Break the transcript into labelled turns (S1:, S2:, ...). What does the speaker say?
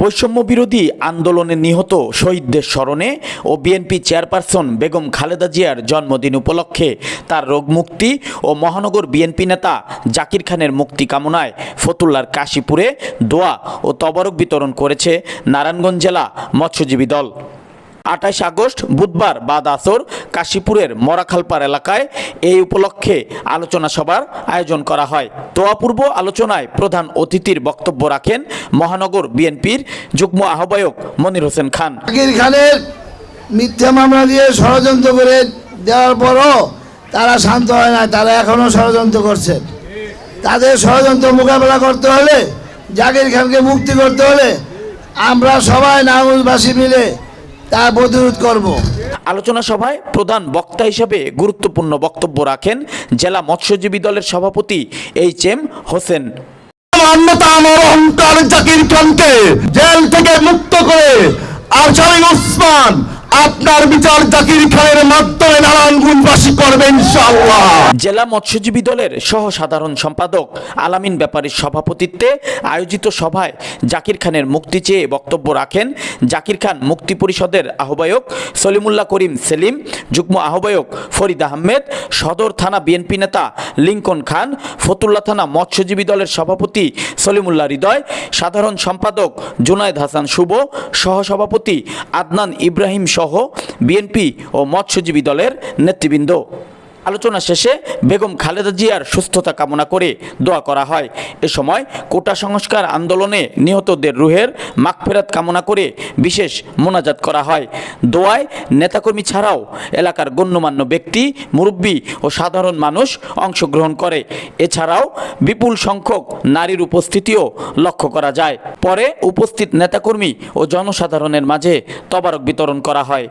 S1: বৈষম্য বিরোধী আন্দোলনে নিহত শহীদদের স্মরণে ও বিএনপি চেয়ারপারসন বেগম খালেদা জিয়ার জন্মদিন উপলক্ষে তার রোগ মুক্তি ও মহানগর বিএনপি নেতা জাকির খানের মুক্তি কামনায় ফতুল্লার কাশীপুরে দোয়া ও তবরক বিতরণ করেছে নারায়ণগঞ্জ জেলা মৎস্যজীবী দল। আঠাশ আগস্ট বুধবার বাদ আসর কাশীপুরের মরাখালপার এলাকায় এই উপলক্ষে আলোচনা সভার আয়োজন করা হয়। তোয়াপূর্ব আলোচনায় প্রধান অতিথির বক্তব্য রাখেন মহানগর বিএনপির যুগ্ম আহ্বায়ক মনির হোসেন খান।
S2: খানের মিথ্যা মামলা দিয়ে ষড়যন্ত্র করে দেওয়ার পরও তারা শান্ত হয় না, তারা এখনও ষড়যন্ত্র করছে। তাদের ষড়যন্ত্র মোকাবেলা করতে হলে জাকির খানকে মুক্তি করতে হলে আমরা সবাই নাগরবাসী মিলে তা প্রতিরোধ করব।
S1: আলোচনা সভায় প্রধান বক্তা হিসেবে গুরুত্বপূর্ণ বক্তব্য রাখেন জেলা মৎস্যজীবী দলের সভাপতি এইচ এম হোসেন
S3: অহংকার জাকির খানকে জেল থেকে মুক্ত করে আসামি উসমান আপনার বিচার জাকির খানের
S1: জেলা মৎস্যজীবী দলের সহ সাধারণ সম্পাদক আলামিন ব্যাপারীর সভাপতিত্বে আয়োজিত সভায় জাকির খানের মুক্তি চেয়ে বক্তব্য রাখেন জাকির খান মুক্তি পরিষদের আহ্বায়ক সলিমুল্লাহ করিম সেলিম, যুগ্ম আহ্বায়ক ফরিদ আহমেদ সদর থানা বিএনপি নেতা লিঙ্কন খান, ফতুল্লা থানা মৎস্যজীবী দলের সভাপতি সলিমুল্লাহ হৃদয়, সাধারণ সম্পাদক জুনায়দ হাসান শুভ, সহসভাপতি আদনান ইব্রাহিম সহ বিএনপি ও মৎস্যজীবী দলের নেতৃবৃন্দ। আলোচনা শেষে বেগম খালেদা জিয়ার সুস্থতা কামনা করে দোয়া করা হয়। এ সময় কোটা সংস্কার আন্দোলনে নিহতদের রুহের মাগফেরাত কামনা করে বিশেষ মোনাজাত করা হয়। দোয়ায় নেতাকর্মী ছাড়াও এলাকার গণ্যমান্য ব্যক্তি, মুরব্বী ও সাধারণ মানুষ অংশগ্রহণ করে। এছাড়াও বিপুল সংখ্যক নারীর উপস্থিতিও লক্ষ্য করা যায়। পরে উপস্থিত নেতাকর্মী ও জনসাধারণের মাঝে তবারক বিতরণ করা হয়।